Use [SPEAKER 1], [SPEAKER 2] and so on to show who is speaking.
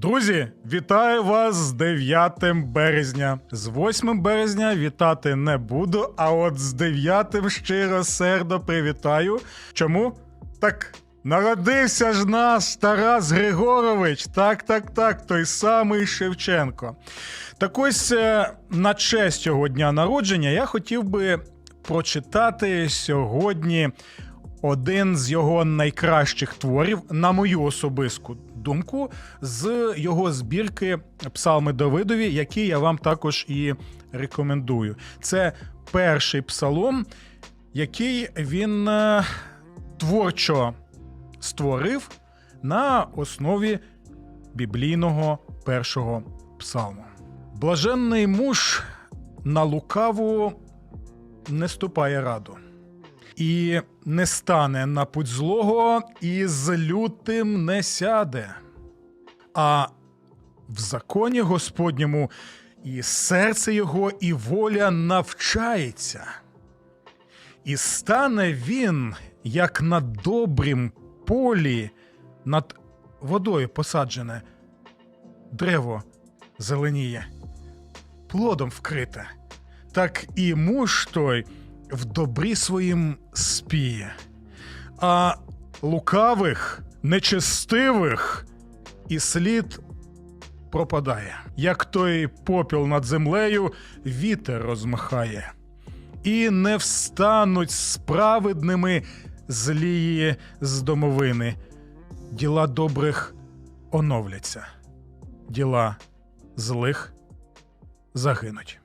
[SPEAKER 1] Друзі, вітаю вас з 9 березня. З 8 березня вітати не буду, а от з 9 щиро сердо привітаю. Чому? Так. Народився ж нас Тарас Григорович. Так, так, так, той самий Шевченко. Так ось е, на честь цього дня народження я хотів би прочитати сьогодні один з його найкращих творів, на мою особисту думку, з його збірки Псалми Давидові, які я вам також і рекомендую. Це перший псалом, який він е, творчо створив на основі біблійного першого псалму. Блаженний муж на лукаву не ступає раду і не стане на путь злого, і з лютим не сяде. А в законі Господньому і серце його, і воля навчається. І стане він, як на добрім полі, над водою посаджене, древо зеленіє, плодом вкрите, так і муж той в добрі своїм спіє, а лукавих, нечестивих і слід пропадає, як той попіл над землею вітер розмахає, і не встануть справедними злії з домовини. Діла добрих оновляться, діла злих загинуть.